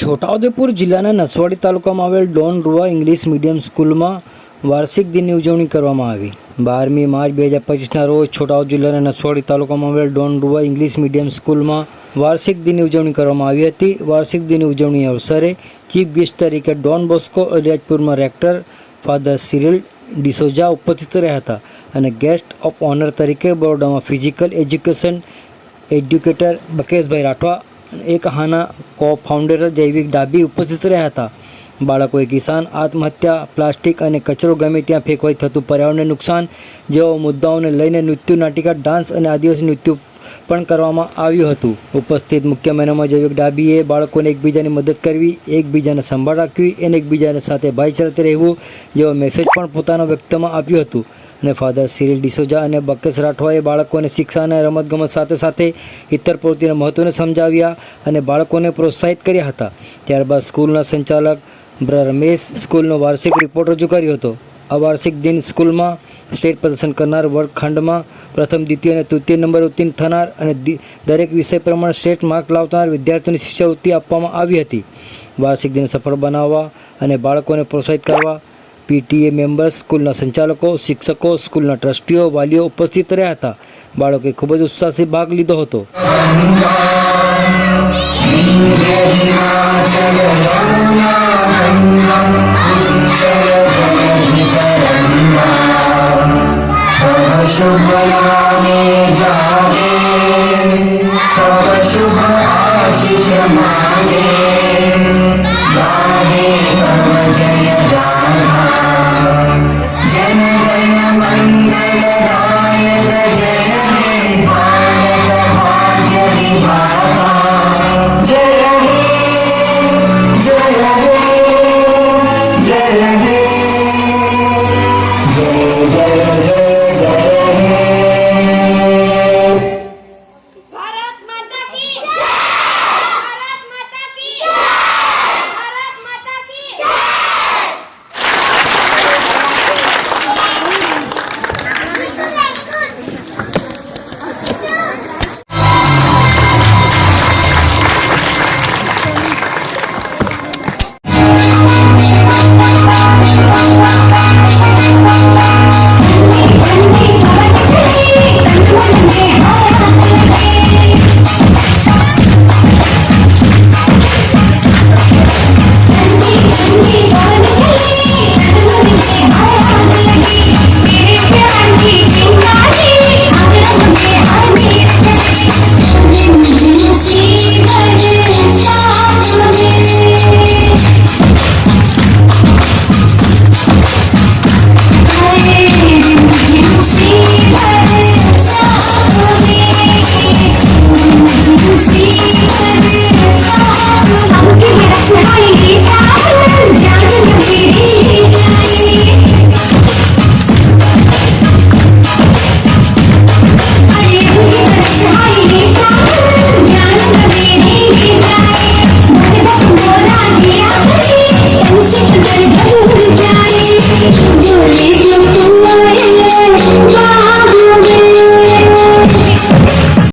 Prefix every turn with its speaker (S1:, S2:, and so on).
S1: છોટાઉદેપુર જિલ્લાના નસવાડી તાલુકામાં આવેલ ડોન રૂવા ઇંગ્લિશ મીડિયમ સ્કૂલમાં વાર્ષિક દિનની ઉજવણી કરવામાં આવી. બારમી માર્ચ બે હજાર પચીસના રોજ છોટાઉદ જિલ્લાના નસવાડી તાલુકામાં આવેલ ડોન રૂવા ઇંગ્લિશ મીડિયમ સ્કૂલમાં વાર્ષિક દિનની ઉજવણી કરવામાં આવી હતી. વાર્ષિક દિનની ઉજવણી અવસરે ચીફ ગેસ્ટ તરીકે ડોન બોસ્કો અલિયાજપુરમાં રેક્ટર ફાધર સિરિલ ડિસોજા ઉપસ્થિત રહ્યા હતા અને ગેસ્ટ ઓફ ઓનર તરીકે બરોડામાં physical education educator Bakeshbhai Rathwa એક હાના કો ફાઉન્ડર જૈવિક ડાબી ઉપસ્થિત રહ્યા હતા. બાળકોએ કિસાન આત્મહત્યા, પ્લાસ્ટિક અને કચરો ગમે ત્યાં ફેંકવાથી થતું પર્યાવરણને નુકસાન જેવા મુદ્દાઓને લઈને નૃત્ય નાટિકા, ડાન્સ અને આદિવાસી નૃત્ય પણ કરવામાં આવ્યું હતું. ઉપસ્થિત મુખ્ય મહેમાનમાં જૈવિક ડાબીએ બાળકોને એકબીજાની મદદ કરવી, એકબીજાને સંભાળ રાખવી અને એકબીજાને સાથે ભાઈચારાથી રહેવું જેવો મેસેજ પણ પોતાના વ્યક્તમાં આપ્યું હતું. અને ફાધર સિરિલ ડિસોજા અને બકેશ રાઠવાએ બાળકોને શિક્ષા અને રમતગમત સાથે સાથે ઇતર પ્રવૃત્તિના મહત્ત્વને સમજાવ્યા અને બાળકોને પ્રોત્સાહિત કર્યા હતા. ત્યારબાદ સ્કૂલના સંચાલક બ્ર રમેશ સ્કૂલનો વાર્ષિક રિપોર્ટ રજૂ કર્યો હતો. આ વાર્ષિક દિન સ્કૂલમાં સ્ટેટ પ્રદર્શન કરનાર વર્ગખંડમાં પ્રથમ, દ્વિતીય અને તૃતીય નંબર ઉત્તીર્ણ થનાર અને દરેક વિષય પ્રમાણે શ્રેષ્ઠ માર્ક લાવનાર વિદ્યાર્થીઓને શિષ્યવૃત્તિ આપવામાં આવી હતી. વાર્ષિક દિન સફળ બનાવવા અને બાળકોને પ્રોત્સાહિત કરવા પીટીએ મેમ્બર્સ સ્કૂલના સંચાલકો, શિક્ષકો, સ્કૂલના ટ્રસ્ટીઓ, વાલીઓ ઉપસ્થિત રહ્યા હતા. બાળકે ખૂબ જ ઉત્સાહથી ભાગ લીધો હતો.
S2: શુભ આશીષ માગે.